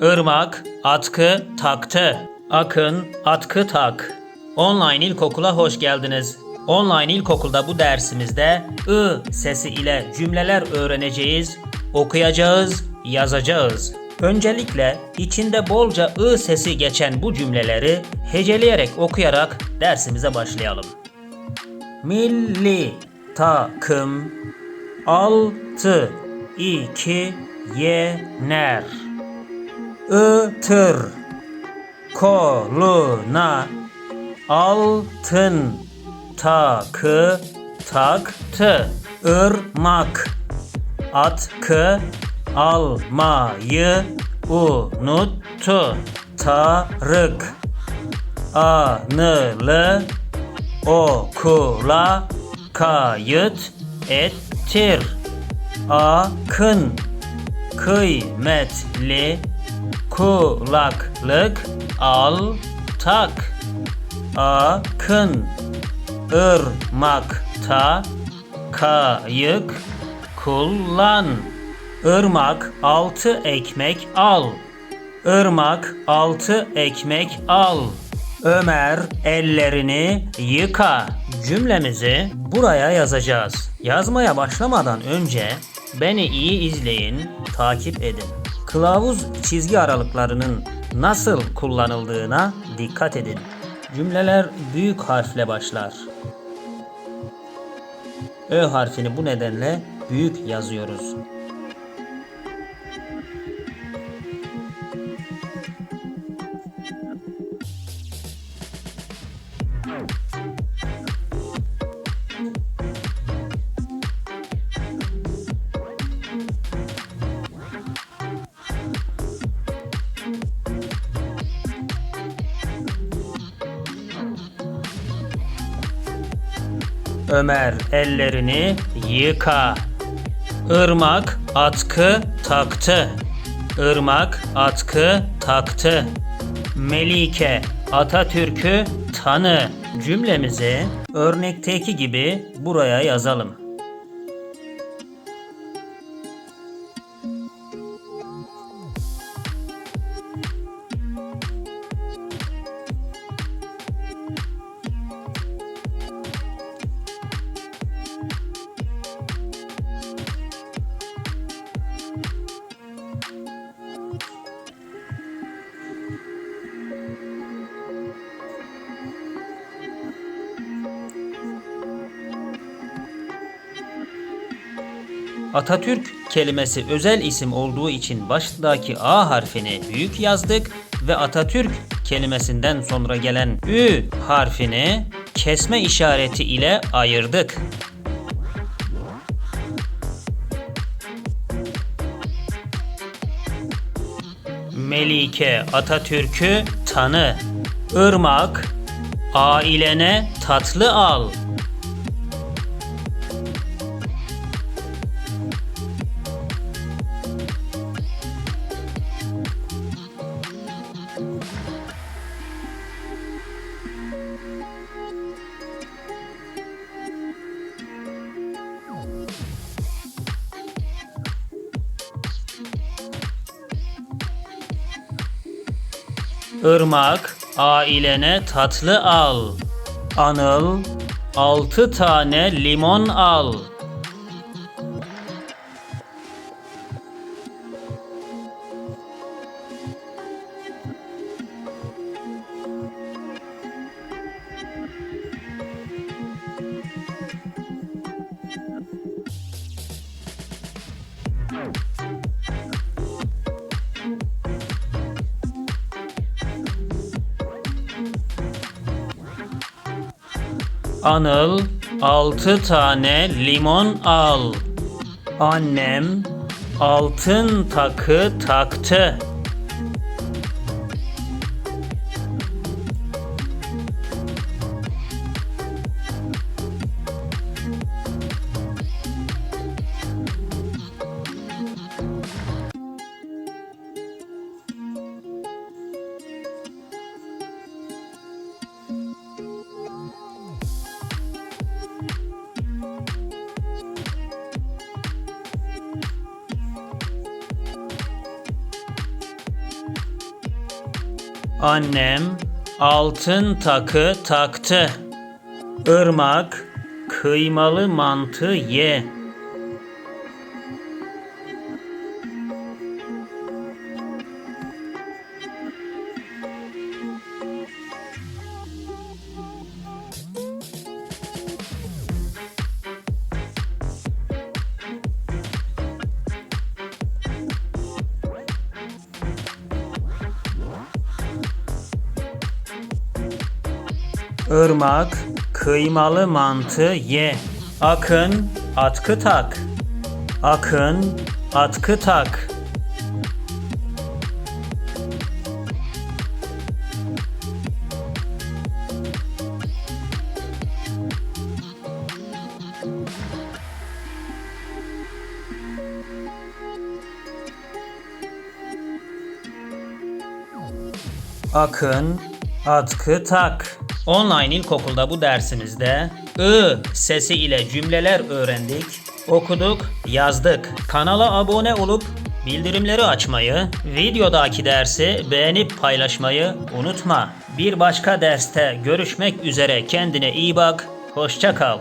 Irmak, atkı, taktı. Akın, atkı tak. Online ilkokula hoş geldiniz. Online ilkokulda bu dersimizde ı sesi ile cümleler öğreneceğiz, okuyacağız, yazacağız. Öncelikle içinde bolca ı sesi geçen bu cümleleri heceleyerek okuyarak dersimize başlayalım. Milli takım altı iki yener. Itır koluna altın takı taktı. Irmak atkı almayı unuttu. Tarık Anılı okula kayıt ettir. Akın kıymetli kulaklık al tak. Akın ırmakta kayık kullan. Irmak altı ekmek al. Irmak altı ekmek al. Ömer ellerini yıka. Cümlemizi buraya yazacağız. Yazmaya başlamadan önce beni iyi izleyin, takip edin. Kılavuz çizgi aralıklarının nasıl kullanıldığına dikkat edin. Cümleler büyük harfle başlar. Ö harfini bu nedenle büyük yazıyoruz. Ömer ellerini yıka. Irmak atkı taktı. Irmak atkı taktı. Melike Atatürk'ü tanı cümlemizi örnekteki gibi buraya yazalım. Atatürk kelimesi özel isim olduğu için baştaki A harfini büyük yazdık ve Atatürk kelimesinden sonra gelen Ü harfini kesme işareti ile ayırdık. Melike Atatürk'ü tanı. Irmak ailene tatlı al. Irmak, ailene tatlı al. Anıl, altı tane limon al. Anıl, altı tane limon al. Annem, altın takı taktı. Annem altın takı taktı. Irmak kıymalı mantı ye. Irmak kıymalı mantı ye. Akın atkı tak. Akın atkı tak. Akın, atkı tak. Online ilkokulda bu dersimizde ı sesi ile cümleler öğrendik, okuduk, yazdık. Kanala abone olup bildirimleri açmayı, videodaki dersi beğenip paylaşmayı unutma. Bir başka derste görüşmek üzere kendine iyi bak, hoşça kal.